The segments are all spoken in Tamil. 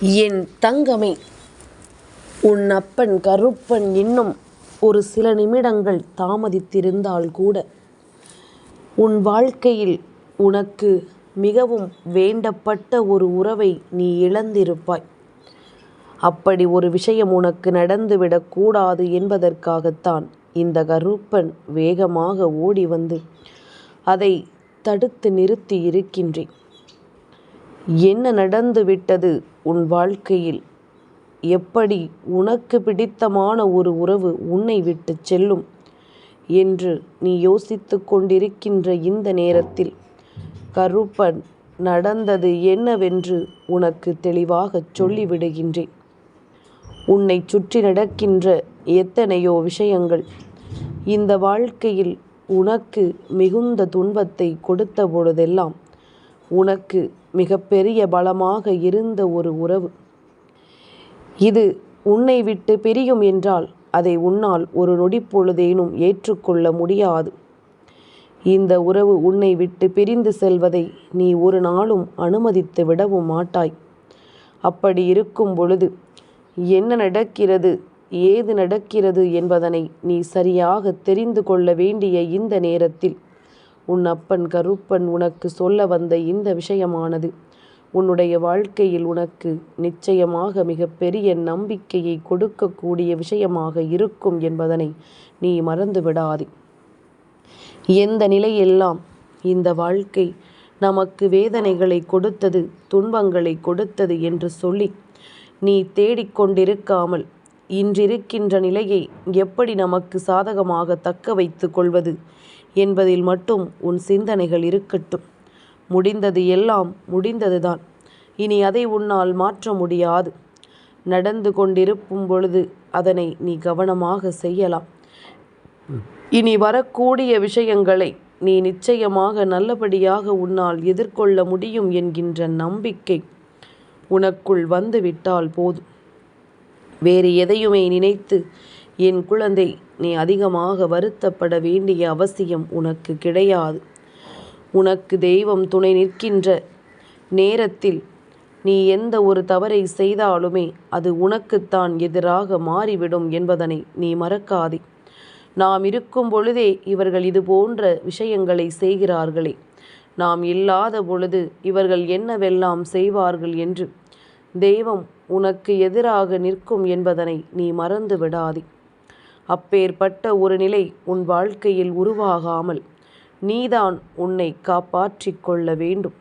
என் தங்கமே உன் அப்பன் கருப்பன் இன்னும் ஒரு சில நிமிடங்கள் தாமதித்திருந்தால் கூட உன் வாழ்க்கையில் உனக்கு மிகவும் வேண்டப்பட்ட ஒரு உறவை நீ இழந்திருப்பாய். அப்படி ஒரு விஷயம் உனக்கு நடந்துவிடக்கூடாது என்பதற்காகத்தான் இந்த கருப்பன் வேகமாக ஓடி வந்து அதை தடுத்து நிறுத்தி இருக்கின்றேன். என்ன நடந்து விட்டது உன் வாழ்க்கையில்? எப்படி உனக்கு பிடித்தமான ஒரு உறவு உன்னை விட்டு செல்லும்? என்று நீ யோசித்து கொண்டிருக்கின்ற இந்த நேரத்தில் கருப்பன் நடந்தது என்னவென்று உனக்கு தெளிவாகச் சொல்லிவிடுகின்றேன். உன்னை சுற்றி நடக்கின்ற எத்தனையோ விஷயங்கள் இந்த வாழ்க்கையில் உனக்கு மிகுந்த துன்பத்தை கொடுத்த பொழுதெல்லாம் உனக்கு மிகப்பெரிய பலமாக இருந்த ஒரு உறவு. இது உன்னை விட்டு பிரியும் என்றால் அதை உன்னால் ஒரு நொடி பொழுதேனும் ஏற்றுக்கொள்ள முடியாது. இந்த உறவு உன்னை விட்டு பிரிந்து செல்வதை நீ ஒரு நாளும் அனுமதித்து விடவும் மாட்டாய். அப்படி இருக்கும் பொழுது என்ன நடக்கிறது ஏது நடக்கிறது என்பதனை நீ சரியாக தெரிந்து கொள்ள வேண்டிய இந்த நேரத்தில் உன் அப்பன் கருப்பன் உனக்கு சொல்ல வந்த இந்த விஷயமானது. உன்னுடைய வாழ்க்கையில் உனக்கு நிச்சயமாக மிகப்பெரிய நம்பிக்கையை கொடுக்கக்கூடிய விஷயமாக இருக்கும் என்பதனை நீ மறந்து விடாதே. எந்த நிலையெல்லாம் இந்த வாழ்க்கை நமக்கு வேதனைகளை கொடுத்தது துன்பங்களை கொடுத்தது என்று சொல்லி நீ தேடிக்கொண்டிருக்காமல் இன்றிருக்கின்ற நிலையை எப்படி நமக்கு சாதகமாக தக்க வைத்து கொள்வது என்பதில் மட்டும் உன் சிந்தனைகள் இருக்கட்டும். முடிந்தது எல்லாம் முடிந்ததுதான். இனி அதை உன்னால் மாற்ற முடியாது. நடந்து கொண்டிருக்கும் பொழுது அதனை நீ கவனமாக செய்யலாம். இனி வரக்கூடிய விஷயங்களை நீ நிச்சயமாக நல்லபடியாக உன்னால் எதிர்கொள்ள முடியும் என்கின்ற நம்பிக்கை உனக்குள் வந்துவிட்டால் போதும். வேறு எதையுமே நினைத்து என் குழந்தை நீ அதிகமாக வருத்தப்பட வேண்டிய அவசியம் உனக்கு கிடையாது. உனக்கு தெய்வம் துணை நிற்கின்ற நேரத்தில் நீ எந்த ஒரு தவறை செய்தாலுமே அது உனக்குத்தான் எதிராக மாறிவிடும் என்பதனை நீ மறக்காதே. நாம் இருக்கும் பொழுதே இவர்கள் இது போன்ற விஷயங்களை செய்கிறார்களே. நாம் இல்லாத பொழுது இவர்கள் என்னவெல்லாம் செய்வார்கள் என்று தெய்வம் உனக்கு எதிராக நிற்கும் என்பதனை நீ மறந்து விடாதே அப்பேற்பட்ட ஒரு நிலை உன் வாழ்க்கையில் உருவாகாமல் நீதான் உன்னை காப்பாற்றிக் கொள்ள வேண்டும்.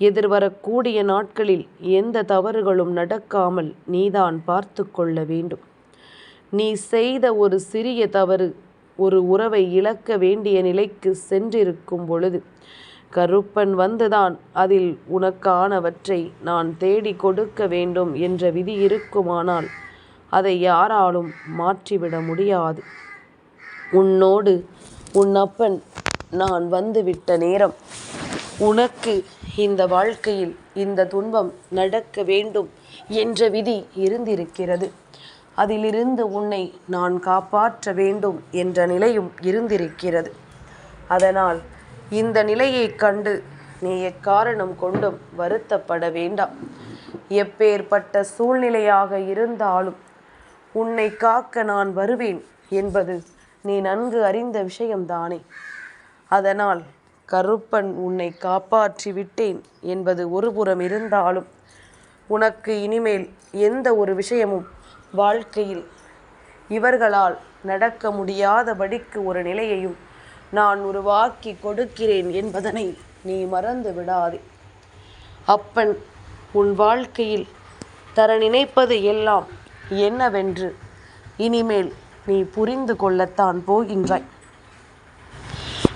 எதிர்வரக்கூடிய நாட்களில் எந்த தவறுகளும் நடக்காமல் நீதான் பார்த்து கொள்ள வேண்டும். நீ செய்த ஒரு சிறிய தவறு ஒரு உறவை இழக்க வேண்டிய நிலைக்கு சென்றிருக்கும் பொழுது கருப்பன் வந்துதான் அதில் உனக்கானவற்றை நான் தேடி கொடுக்க வேண்டும் என்ற விதி இருக்குமானால் அதை யாராலும் மாற்றிவிட முடியாது. உன்னோடு உன் அப்பன் நான் வந்துவிட்ட நேரம் உனக்கு இந்த வாழ்க்கையில் இந்த துன்பம் நடக்க வேண்டும் என்ற விதி இருந்திருக்கிறது. அதிலிருந்து உன்னை நான் காப்பாற்ற வேண்டும் என்ற நிலையும் இருந்திருக்கிறது. அதனால் இந்த நிலையை கண்டு நீ எக்காரணம் கொண்டும் வருத்தப்பட வேண்டாம். எப்பேற்பட்ட சூழ்நிலையாக இருந்தாலும் உன்னை காக்க நான் வருவேன் என்பது நீ நன்கு அறிந்த விஷயம்தானே. அதனால் கருப்பன் உன்னை காப்பாற்றி விட்டேன் என்பது ஒருபுறம் இருந்தாலும் உனக்கு இனிமேல் எந்த ஒரு விஷயமும் வாழ்க்கையில் இவர்களால் நடக்க முடியாதபடிக்கு ஒரு நிலையையும் நான் உருவாக்கி கொடுக்கிறேன் என்பதனை நீ மறந்து விடாதே. அப்பன் உன் வாழ்க்கையில் தர நினைப்பது எல்லாம் என்னவென்று? இனிமேல் நீ புரிந்து கொள்ளத்தான் போகின்றாய்.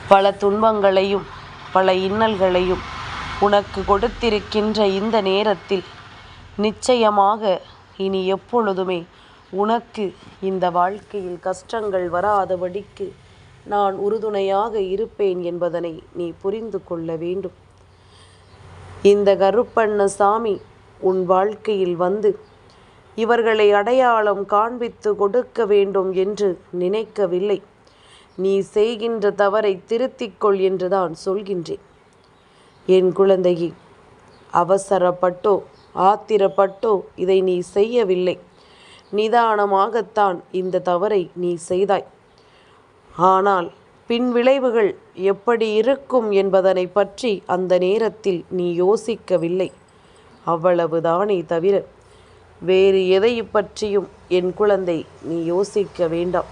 பல துன்பங்களையும் பல இன்னல்களையும் உனக்கு கொடுத்திருக்கின்ற இந்த நேரத்தில் நிச்சயமாக இனி எப்பொழுதுமே உனக்கு இந்த வாழ்க்கையில் கஷ்டங்கள் வராதபடிக்கு நான் உறுதுணையாக இருப்பேன் என்பதனை நீ புரிந்து கொள்ள வேண்டும். இந்த கருப்பண்ண சாமி உன் வாழ்க்கையில் வந்து இவர்களை அடையாளம் காண்பித்து கொடுக்க வேண்டும் என்று நினைக்கவில்லை. நீ செய்கின்ற தவறை திருத்திக்கொள் என்றுதான் சொல்கின்றேன். என் குழந்தையே அவசரப்பட்டோ ஆத்திரப்பட்டோ இதை நீ செய்யவில்லை. நிதானமாகத்தான் இந்த தவறை நீ செய்தாய். ஆனால் பின் விளைவுகள் எப்படி இருக்கும் என்பதனை பற்றி அந்த நேரத்தில் நீ யோசிக்கவில்லை. அவ்வளவுதானே தவிர வேறு எதை பற்றியும் என் குழந்தை நீ யோசிக்க வேண்டாம்.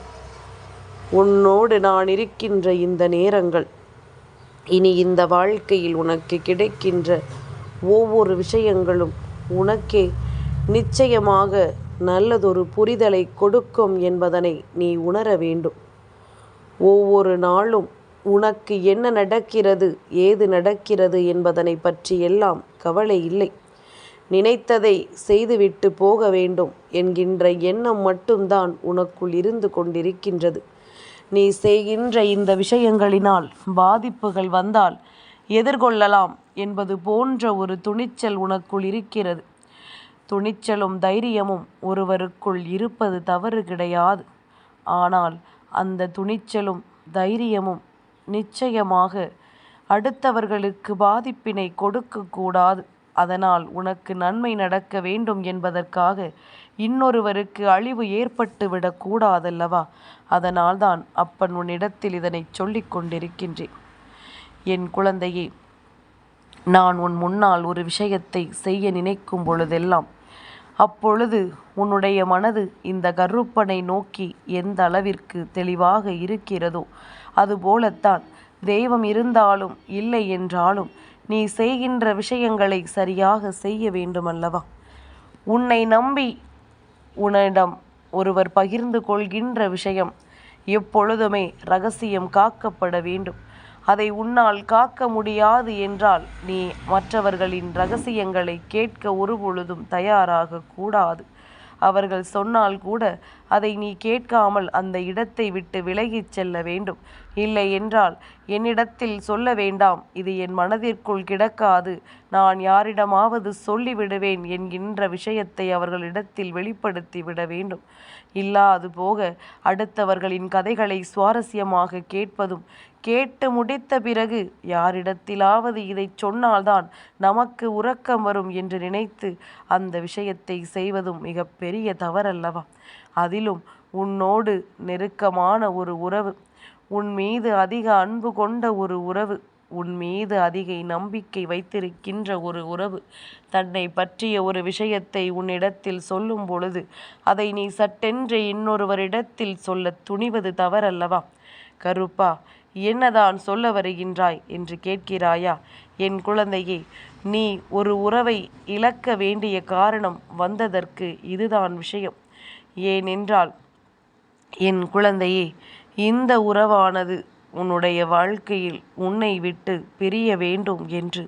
உன்னோடு நான் இருக்கின்ற இந்த நேரங்கள் இனி இந்த வாழ்க்கையில் உனக்கு கிடைக்கின்ற ஒவ்வொரு விஷயங்களும் உனக்கே நிச்சயமாக நல்லதொரு புரிதலை கொடுக்கும் என்பதனை நீ உணர வேண்டும். ஒவ்வொரு நாளும் உனக்கு என்ன நடக்கிறது ஏது நடக்கிறது என்பதனை பற்றி எல்லாம் கவலை இல்லை. நினைத்ததை செய்துவிட்டு போக வேண்டும் என்கின்ற எண்ணம் மட்டும்தான் உனக்குள் இருந்து கொண்டிருக்கின்றது. நீ செய்கின்ற இந்த விஷயங்களினால் பாதிப்புகள் வந்தால் எதிர்கொள்ளலாம் என்பது போன்ற ஒரு துணிச்சல் உனக்குள் இருக்கிறது. துணிச்சலும் தைரியமும் ஒருவருக்குள் இருப்பது தவறு கிடையாது. ஆனால் அந்த துணிச்சலும் தைரியமும் நிச்சயமாக அடுத்தவர்களுக்கு பாதிப்பினை கொடுக்கக்கூடாது. அதனால் உனக்கு நன்மை நடக்க வேண்டும் என்பதற்காக இன்னொருவருக்கு அழிவு ஏற்பட்டு விடக்கூடாதல்லவா அதனால்தான் அப்பன் உன்னிடத்தில் இதனை சொல்லிக் கொண்டிருக்கின்றேன். என் குழந்தையே நான் உன் முன்னால் ஒரு விஷயத்தை செய்ய நினைக்கும் பொழுதெல்லாம் அப்பொழுது உன்னுடைய மனது இந்த கருப்பனை நோக்கி எந்த அளவிற்கு தெளிவாக இருக்கிறதோ அதுபோலத்தான் தெய்வம் இருந்தாலும் இல்லை என்றாலும் நீ செய்கின்ற விஷயங்களை சரியாக செய்ய வேண்டுமல்லவா? உன்னை நம்பி உன்னிடம் ஒருவர் பகிர்ந்து கொள்கின்ற விஷயம் எப்பொழுதுமே ரகசியம் காக்கப்பட வேண்டும். அதை உன்னால் காக்க முடியாது என்றால் நீ மற்றவர்களின் ரகசியங்களை கேட்க ஒருபொழுதும் தயாராக கூடாது. அவர்கள் சொன்னால் கூட அதை நீ கேட்காமல் அந்த இடத்தை விட்டு விலகிச் செல்ல வேண்டும். இல்லை என்றால் என்னிடத்தில் சொல்ல வேண்டாம். இது என் மனதிற்குள் கிடக்காது. நான் யாரிடமாவது சொல்லிவிடுவேன் என்கின்ற விஷயத்தை அவர்களிடத்தில் வெளிப்படுத்தி விட வேண்டும். இல்லாது போக அடுத்தவர்களின் கதைகளை சுவாரஸ்யமாக கேட்பதும் கேட்டு முடித்த பிறகு யாரிடத்திலாவது இதைச் சொன்னால்தான் நமக்கு உறக்கம் வரும் என்று நினைத்து அந்த விஷயத்தை செய்வதும் மிகப்பெரிய தவறல்லவா? அதிலும் உன்னோடு நெருக்கமான ஒரு உறவு உன் மீது அதிக அன்பு கொண்ட ஒரு உறவு உன் மீது அதிக நம்பிக்கை வைத்திருக்கின்ற ஒரு உறவு. தன்னை பற்றிய ஒரு விஷயத்தை உன்னிடத்தில் சொல்லும் பொழுது அதை நீ சட்டென்று இன்னொருவரிடத்தில் சொல்ல துணிவது தவறல்லவா? கருப்பா என்னதான் சொல்ல வருகின்றாய் என்று கேட்கிறாயா? என் குழந்தையே நீ ஒரு உறவை இழக்க வேண்டிய காரணம் வந்ததற்கு இதுதான் விஷயம். ஏனென்றால் என் குழந்தையே இந்த உறவானது உன்னுடைய வாழ்க்கையில் உன்னை விட்டு பிரிய வேண்டும் என்று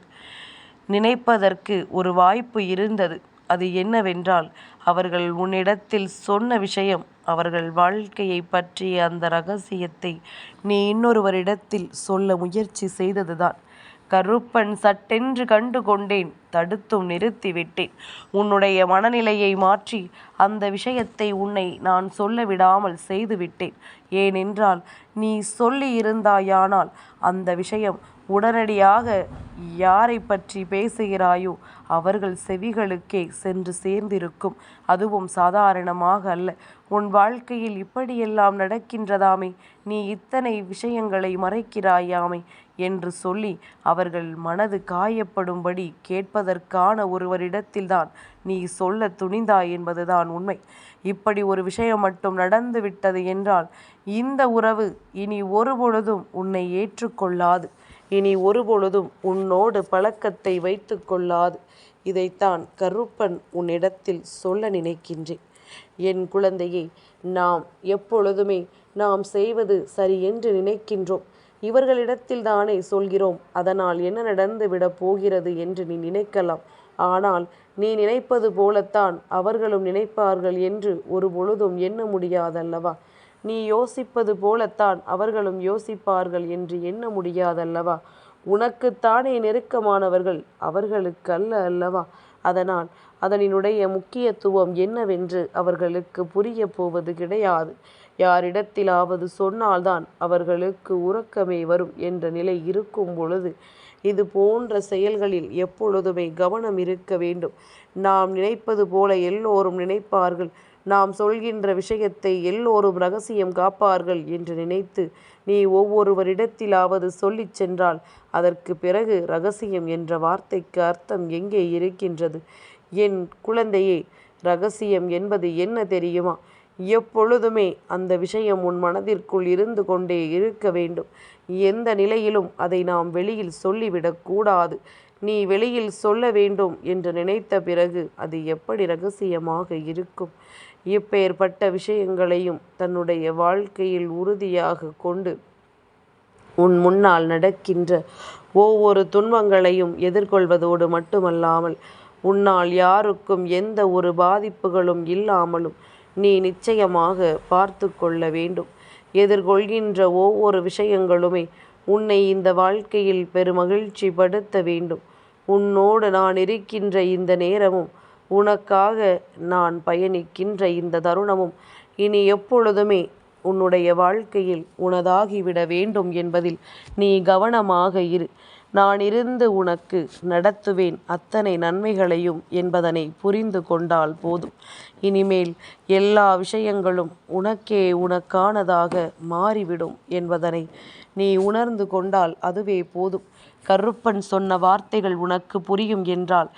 நினைப்பதற்கு ஒரு வாய்ப்பு இருந்தது. அது என்னவென்றால் அவர்கள் உன்னிடத்தில் சொன்ன விஷயம் அவர்கள் வாழ்க்கையை பற்றிய அந்த ரகசியத்தை நீ இன்னொருவரிடத்தில் சொல்ல முயற்சி செய்ததுதான். கருப்பன் சட்டென்று கண்டு கொண்டேன் தடுத்தும் நிறுத்திவிட்டேன். உன்னுடைய மனநிலையை மாற்றி அந்த விஷயத்தை உன்னை நான் சொல்ல விடாமல் செய்துவிட்டேன். ஏனென்றால் நீ சொல்லி இருந்தாயானால் அந்த விஷயம் உடனடியாக யாரை பற்றி பேசுகிறாயோ அவர்கள் செவிகளுக்கே சென்று சேர்ந்திருக்கும். அதுவும் சாதாரணமாக அல்ல. உன் வாழ்க்கையில் இப்படியெல்லாம் நடக்கின்றதாமே. நீ இத்தனை விஷயங்களை மறைக்கிறாயாமே என்று சொல்லி அவர்கள் மனது காயப்படும்படி கேட்ப கேட்பதற்கான ஒருவரிடத்தில்தான் நீ சொல்ல துணிந்தாய் என்பதுதான் உண்மை. இப்படி ஒரு விஷயம் மட்டும் நடந்து விட்டது என்றால் இந்த உறவு இனி ஒருபொழுதும் உன்னை ஏற்றுக்கொள்ளாது. இனி ஒருபொழுதும் உன்னோடு பழக்கத்தை வைத்து கொள்ளாது. இதைத்தான் கருப்பன் உன்னிடத்தில் சொல்ல நினைக்கின்றேன். என் குழந்தையை நாம் எப்பொழுதுமே நாம் செய்வது சரி என்று நினைக்கின்றோம். இவர்களிடத்தில் தானே சொல்கிறோம் அதனால் என்ன நடந்து விடப் போகிறது என்று நீ நினைக்கலாம். ஆனால் நீ நினைப்பது போலத்தான் அவர்களும் நினைப்பார்கள் என்று ஒரு பொழுதும் எண்ண முடியாதல்லவா? நீ யோசிப்பது போலத்தான் அவர்களும் யோசிப்பார்கள் என்று எண்ண முடியாதல்லவா? உனக்குத்தானே நெருக்கமானவர்கள் அவர்களுக்கு அல்ல அல்லவா? அதனால் அதனினுடைய முக்கியத்துவம் என்னவென்று அவர்களுக்கு புரிய போவது கிடையாது. யாரிடத்திலாவது சொன்னால்தான் அவர்களுக்கு உறக்கமே வரும் என்ற நிலை இருக்கும் பொழுது இது போன்ற செயல்களில் எப்பொழுதுமே கவனம் இருக்க வேண்டும். நாம் நினைப்பது போல எல்லோரும் நினைப்பார்கள். நாம் சொல்கின்ற விஷயத்தை எல்லோரும் ரகசியம் காப்பார்கள் என்று நினைத்து நீ ஒவ்வொருவரிடத்திலாவது சொல்லிச் சென்றால் அதற்கு பிறகு ரகசியம் என்ற வார்த்தைக்கு அர்த்தம் எங்கே இருக்கின்றது? என் குழந்தையே ரகசியம் என்பது என்ன தெரியுமா? எப்பொழுதுமே அந்த விஷயம் உன் மனதிற்குள் இருந்து கொண்டே இருக்க வேண்டும். எந்த நிலையிலும் அதை நாம் வெளியில் சொல்லிவிடக்கூடாது நீ வெளியில் சொல்ல வேண்டும் என்று நினைத்த பிறகு அது எப்படி ரகசியமாக இருக்கும்? இப்பேற்பட்ட விஷயங்களையும் தன்னுடைய வாழ்க்கையில் உறுதியாக கொண்டு உன் முன்னால் நடக்கின்ற ஒவ்வொரு துன்பங்களையும் எதிர்கொள்வதோடு மட்டுமல்லாமல் உன்னால் யாருக்கும் எந்த ஒரு பாதிப்புகளும் இல்லாமலும் நீ நிச்சயமாக பார்த்து கொள்ள வேண்டும். எதிர்கொள்கின்ற ஒவ்வொரு விஷயங்களுமே உன்னை இந்த வாழ்க்கையில் பெருமகிழ்ச்சி படுத்த வேண்டும். உன்னோடு நான் இருக்கின்ற இந்த நேரமும் உனக்காக நான் பயணிக்கின்ற இந்த தருணமும் இனி எப்பொழுதுமே உன்னுடைய வாழ்க்கையில் உனதாகிவிட வேண்டும் என்பதில் நீ கவனமாக இரு. நான் இருந்து உனக்கு நடத்துவேன் அத்தனை நன்மைகளையும் என்பதனை புரிந்து கொண்டால் போதும். இனிமேல் எல்லா விஷயங்களும் உனக்கே உனக்கானதாக மாறிவிடும் என்பதனை நீ உணர்ந்து கொண்டால் அதுவே போதும். கருப்பன் சொன்ன வார்த்தைகள் உனக்கு புரியும் என்றால்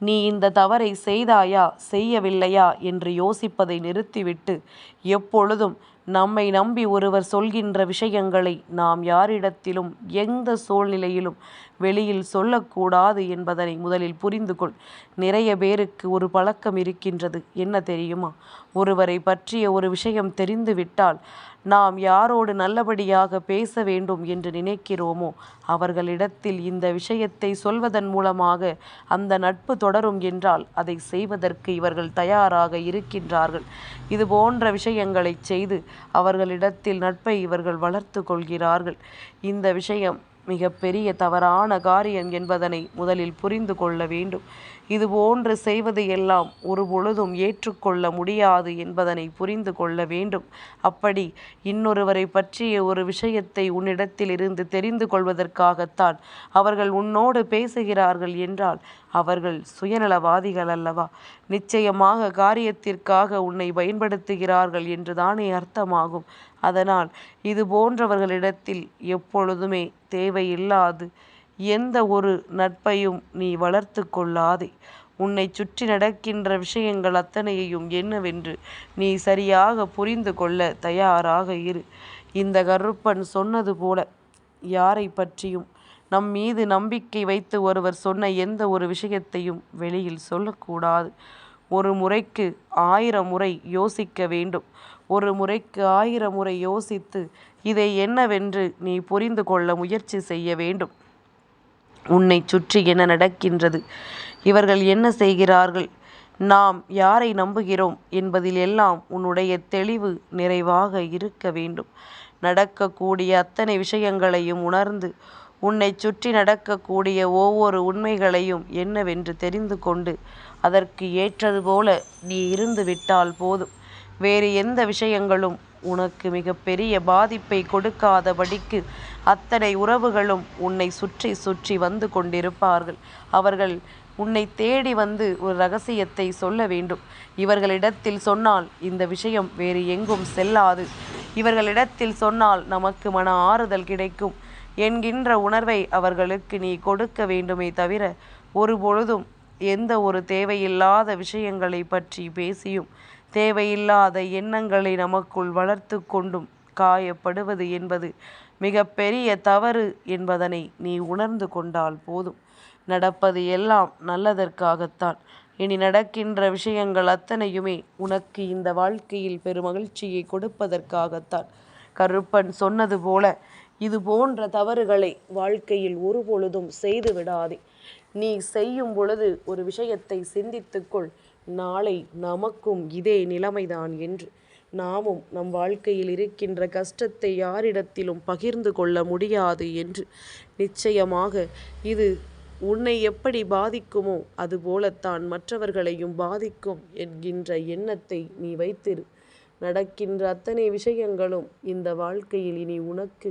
நீ இந்த தவறை செய்தாயா செய்யவில்லையா என்று யோசிப்பதை நிறுத்திவிட்டு எப்பொழுதும் நம்மை நம்பி ஒருவர் சொல்கின்ற விஷயங்களை நாம் யாரிடத்திலும் எந்த சூழ்நிலையிலும் வெளியில் சொல்லக்கூடாது என்பதனை முதலில் புரிந்து கொள். நிறைய பேருக்கு ஒரு பழக்கம் இருக்கின்றது. என்ன தெரியுமா? ஒருவரை பற்றிய ஒரு விஷயம் தெரிந்துவிட்டால் நாம் யாரோடு நல்லபடியாக பேச வேண்டும் என்று நினைக்கிறோமோ அவர்களிடத்தில் இந்த விஷயத்தை சொல்வதன் மூலமாக அந்த நட்பு தொடரும் என்றால் அதை செய்வதற்கு இவர்கள் தயாராக இருக்கின்றார்கள். இது போன்ற விஷயங்களை செய்து அவர்களிடத்தில் நட்பை இவர்கள் வளர்த்து கொள்கிறார்கள். இந்த விஷயம் மிகப்பெரிய தவறான காரியம் என்பதனை முதலில் புரிந்து கொள்ள வேண்டும். இதுபோன்று செய்வது எல்லாம் ஒரு பொழுதும் ஏற்றுக்கொள்ள முடியாது என்பதனை புரிந்து கொள்ள வேண்டும். அப்படி இன்னொருவரை பற்றிய ஒரு விஷயத்தை உன்னிடத்தில் இருந்து தெரிந்து கொள்வதற்காகத்தான் அவர்கள் உன்னோடு பேசுகிறார்கள் என்றால் அவர்கள் சுயநலவாதிகள் அல்லவா? நிச்சயமாக காரியத்திற்காக உன்னை பயன்படுத்துகிறார்கள் என்று தானே அர்த்தமாகும். அதனால் இது போன்றவர்களிடத்தில் எப்பொழுதுமே தேவையில்லாது எந்த ஒரு நட்பையும் நீ வளர்த்து கொள்ளாதே. உன்னை சுற்றி நடக்கின்ற விஷயங்கள் அத்தனையையும் என்னவென்று நீ சரியாக புரிந்து கொள்ள தயாராக இரு. இந்த கருப்பன் சொன்னது போல யாரை பற்றியும் நம் மீது நம்பிக்கை வைத்து ஒருவர் சொன்ன எந்த ஒரு விஷயத்தையும் வெளியில் சொல்லக்கூடாது. ஒரு முறைக்கு ஆயிரம் முறை யோசிக்க வேண்டும். ஒரு முறைக்கு ஆயிரம் முறை யோசித்து இதை என்னவென்று நீ புரிந்து கொள்ள முயற்சி செய்ய வேண்டும். உன்னை சுற்றி என்ன நடக்கின்றது? இவர்கள் என்ன செய்கிறார்கள்? நாம் யாரை நம்புகிறோம் என்பதில் எல்லாம் உன்னுடைய தெளிவு நிறைவாக இருக்க வேண்டும். நடக்கக்கூடிய அத்தனை விஷயங்களையும் உணர்ந்து உன்னை சுற்றி நடக்கக்கூடிய ஒவ்வொரு உண்மைகளையும் என்னவென்று தெரிந்து கொண்டு அதற்கு ஏற்றது போல நீ இருந்து விட்டால் போதும். வேறு எந்த விஷயங்களும் உனக்கு மிகப்பெரிய பாதிப்பை கொடுக்காதபடிக்கு அத்தனை உறவுகளும் உன்னை சுற்றி சுற்றி வந்து கொண்டிருப்பார்கள். அவர்கள் உன்னை தேடி வந்து ஒரு ரகசியத்தை சொல்ல வேண்டும். இவர்களிடத்தில் சொன்னால் இந்த விஷயம் வேறு எங்கும் செல்லாது. இவர்களிடத்தில் சொன்னால் நமக்கு மன ஆறுதல் கிடைக்கும். என்கின்ற உணர்வை அவர்களுக்கு நீ கொடுக்க வேண்டுமே தவிர ஒரு பொழுதும் எந்த ஒரு தேவையில்லாத விஷயங்களை பற்றி பேசியும் தேவையில்லாத எண்ணங்களை நமக்குள் வளர்த்து கொண்டும் காயப்படுவது என்பது மிக பெரிய தவறு என்பதனை நீ உணர்ந்து கொண்டால் போதும். நடப்பது எல்லாம் நல்லதற்காகத்தான். இனி நடக்கின்ற விஷயங்கள் அத்தனையுமே உனக்கு இந்த வாழ்க்கையில் பெருமகிழ்ச்சியை கொடுப்பதற்காகத்தான். கருப்பன் சொன்னது போல இது போன்ற தவறுகளை வாழ்க்கையில் ஒரு பொழுதும் செய்து விடாதே நீ செய்யும் பொழுது ஒரு விஷயத்தை சிந்தித்துக்கொள். நாளை நமக்கும் இதே நிலைமைதான் என்று நாமும் நம் வாழ்க்கையில் இருக்கின்ற கஷ்டத்தை யாரிடத்திலும் பகிர்ந்து கொள்ள முடியாது என்று நிச்சயமாக இது உன்னை எப்படி பாதிக்குமோ அதுபோலத்தான் மற்றவர்களையும் பாதிக்கும் என்கின்ற எண்ணத்தை நீ வைத்திரு. நடக்கின்ற அத்தனை விஷயங்களும் இந்த வாழ்க்கையில் இனி உனக்கு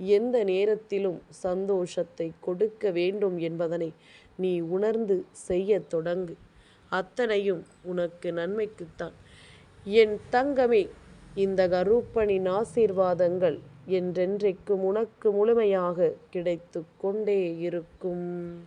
எந்த நேரத்திலும் சந்தோஷத்தை கொடுக்க வேண்டும் என்பதனை நீ உணர்ந்து செய்யத் தொடங்கு. அத்தனையும் உனக்கு நன்மைக்குத்தான். என் தங்கமே இந்த கருப்பனின் ஆசீர்வாதங்கள் என்றென்றைக்கும் உனக்கு முழுமையாக கிடைத்து கொண்டே இருக்கும்.